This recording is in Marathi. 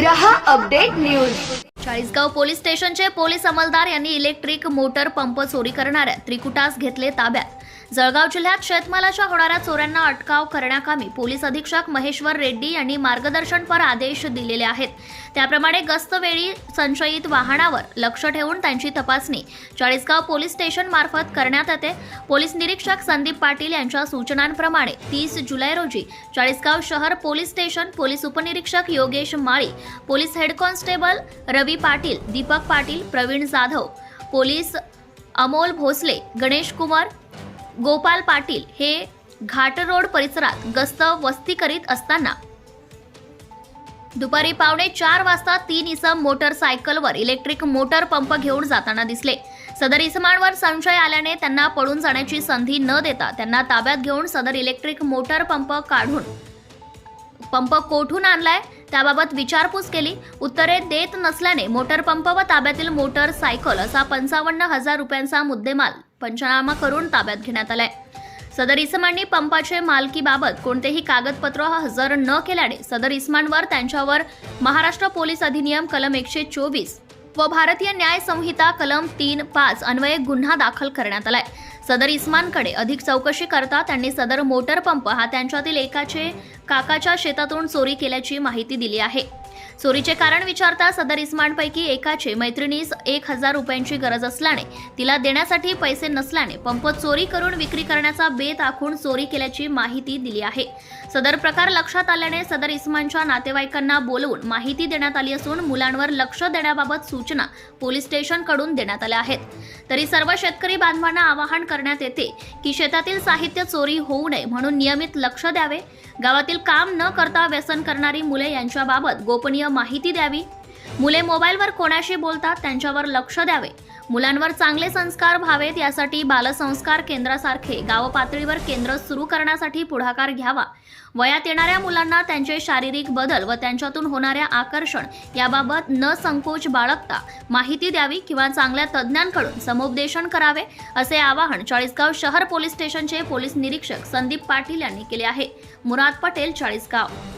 रहा अपडेट न्यूज. चाळीसगाव पोलीस स्टेशनचे पोलीस अंमलदार यांनी इलेक्ट्रिक मोटर पंप चोरी करणाऱ्या त्रिकुटास घेतले ताब्यात. जळगाव जिल्ह्यात शेतमालाच्या होणाऱ्या चोऱ्यांना अटकाव करण्याकामी पोलीस अधीक्षक महेश्वर रेड्डी यांनी मार्गदर्शनपर आदेश दिलेले आहेत. त्याप्रमाणे गस्तवेळी संशयित वाहनावर लक्ष ठेवून त्यांची तपासणी चाळीसगाव पोलीस स्टेशन मार्फत करण्यात येते. पोलीस निरीक्षक संदीप पाटील यांच्या सूचनांप्रमाणे तीस जुलै रोजी चाळीसगाव शहर पोलीस स्टेशन पोलीस उपनिरीक्षक Yogesh Mali police head constable Ravi Patil Deepak Patil Pravin Jadhav police Amol Bhosale Ganesh Kumar Gopal Patil हे घाट रोड परिसरात गस्त वस्ती करीत असताना दुपारी पावणे चार वाजता तीन इसम मोटरसायकलवर इलेक्ट्रिक मोटर पंप घेऊन जाताना दिसले. सदर इसमांवर संशय आल्याने त्यांना पळून जाण्याची संधी न देता त्यांना ताब्यात घेऊन सदर इलेक्ट्रिक मोटर पंप काढून पंप कोठून आणलाय? त्याबाबत विचारपूस केली. उत्तरे देत नसल्याने मोटर पंप व ताब्यातील मोटर सायकल असा पंचावन्न हजार रुपयांचा मुद्देमाल पंचनामा करून ताब्यात घेण्यात आलाय. सदर इसमांनी पंपाचे मालकीबाबत कोणतेही कागदपत्र हजर न केल्याने सदर इस्मांवर त्यांच्यावर महाराष्ट्र पोलीस अधिनियम कलम एकशे चोवीस व भारतीय न्याय संहिता कलम तीन पाच अन्वये गुन्हा दाखल करण्यात आलाय. सदर इस्मानकडे अधिक चौकशी करता त्यांनी सदर मोटर पंप हा त्यांच्यातील एकाचे काकाच्या शेतातून चोरी केल्याची माहिती दिली आहे. चोरीचे कारण विचारता सदर इस्मांपैकी एकाचे मैत्रिणीस एक हजार रुपयांची गरज असल्याने तिला देण्यासाठी पैसे नसल्याने पंप चोरी करून विक्री करण्याचा बेत आखून चोरी केल्याची माहिती दिली आहे. सदर प्रकार लक्षात आल्याने सदर इस्मानच्या नातेवाईकांना बोलवून माहिती देण्यात आली असून मुलांवर लक्ष देण्याबाबत सूचना पोलीस स्टेशनकडून देण्यात आल्या आहेत. तरी सर्व शेतकरी बांधवांना आवाहन करण्यात येते की शेतातील साहित्य चोरी होऊ नये म्हणून नियमित लक्ष द्यावे. गावातील काम न करता व्यसन करणारी मुले यांच्याबाबत गोपनीय माहिती द्यावी. मुले मोबाईलवर कोणाशी बोलतात त्यांच्यावर लक्ष द्यावे. मुलांवर चांगले संस्कार व्हावेत यासाठी बालसंस्कार केंद्रासारखे गाव पातळीवर केंद्र सुरू करण्यासाठी पुढाकार घ्यावा. वयात येणाऱ्या मुलांना त्यांचे शारीरिक बदल व त्यांच्यातून होणाऱ्या आकर्षण याबाबत न संकोच बाळगता माहिती द्यावी किंवा चांगल्या तज्ज्ञांकडून समुपदेशन करावे असे आवाहन चाळीसगाव शहर पोलीस स्टेशनचे पोलीस निरीक्षक संदीप पाटील यांनी केले आहे. मुराद पटेल चाळीसगाव.